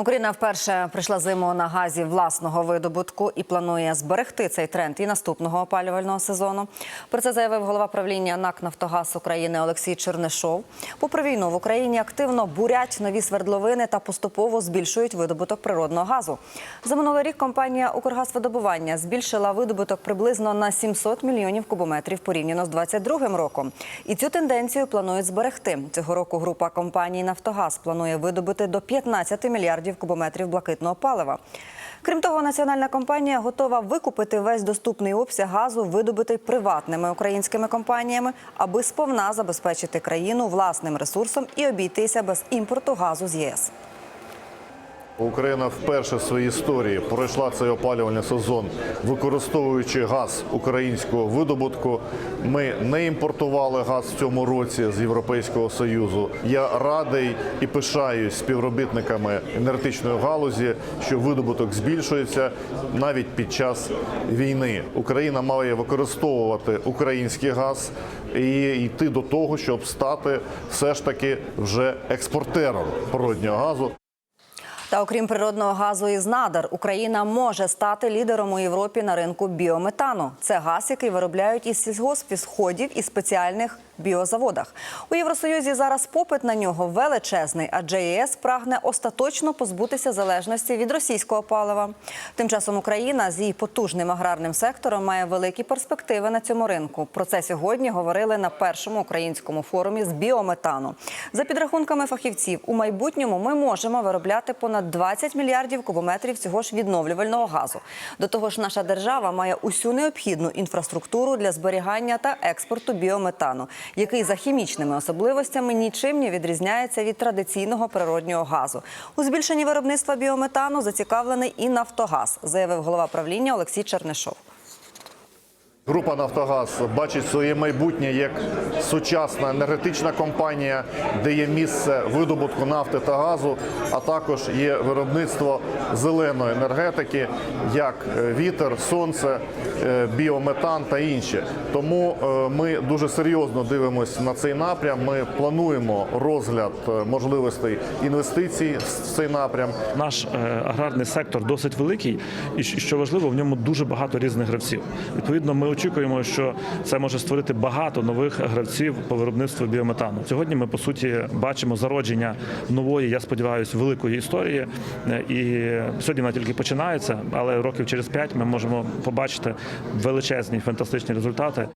Україна вперше прийшла зиму на газі власного видобутку і планує зберегти цей тренд і наступного опалювального сезону. Про це заявив голова правління НАК «Нафтогаз України Олексій Чернишов. Попри війну в Україні активно бурять нові свердловини та поступово збільшують видобуток природного газу. За минулий рік компанія «Укргазвидобування» збільшила видобуток приблизно на 700 мільйонів кубометрів порівняно з 2022 роком. І цю тенденцію планують зберегти. Цього року група компаній «Нафтогаз» планує видобути до 15 мільярдів кубометрів блакитного палива. Крім того, національна компанія готова викупити весь доступний обсяг газу, видобутий приватними українськими компаніями, аби сповна забезпечити країну власним ресурсом і обійтися без імпорту газу з ЄС. Україна вперше в своїй історії пройшла цей опалювальний сезон, використовуючи газ українського видобутку. Ми не імпортували газ в цьому році з Європейського союзу. Я радий і пишаюсь співробітниками енергетичної галузі, що видобуток збільшується навіть під час війни. Україна має використовувати український газ і йти до того, щоб стати все ж таки вже експортером природнього газу. Та окрім природного газу із надар, Україна може стати лідером у Європі на ринку біометану. Це газ, який виробляють із сільгоспвідходів і спеціальних біозаводах. У Євросоюзі зараз попит на нього величезний, адже ЄС прагне остаточно позбутися залежності від російського палива. Тим часом Україна з її потужним аграрним сектором має великі перспективи на цьому ринку. Про це сьогодні говорили на першому українському форумі з біометану. За підрахунками фахівців, у майбутньому ми можемо виробляти понад 20 мільярдів кубометрів цього ж відновлювального газу. До того ж, наша держава має усю необхідну інфраструктуру для зберігання та експорту біометану, який за хімічними особливостями нічим не відрізняється від традиційного природнього газу. У збільшенні виробництва біометану зацікавлений і Нафтогаз, заявив голова правління Олексій Чернишов. Група Нафтогаз бачить своє майбутнє як сучасна енергетична компанія, де є місце видобутку нафти та газу, а також є виробництво зеленої енергетики, як е, вітер, сонце, е, біометан та інші. Тому е, ми дуже серйозно дивимося на цей напрям. Ми плануємо розгляд можливостей інвестицій в цей напрям. Наш аграрний сектор досить великий, і що важливо, в ньому дуже багато різних гравців. Відповідно, ми очікуємо, що це може створити багато нових гравців по виробництву біометану. Сьогодні ми по суті бачимо зародження нової, я сподіваюся, великої історії. І сьогодні вона тільки починається, але років через п'ять ми можемо побачити величезні фантастичні результати.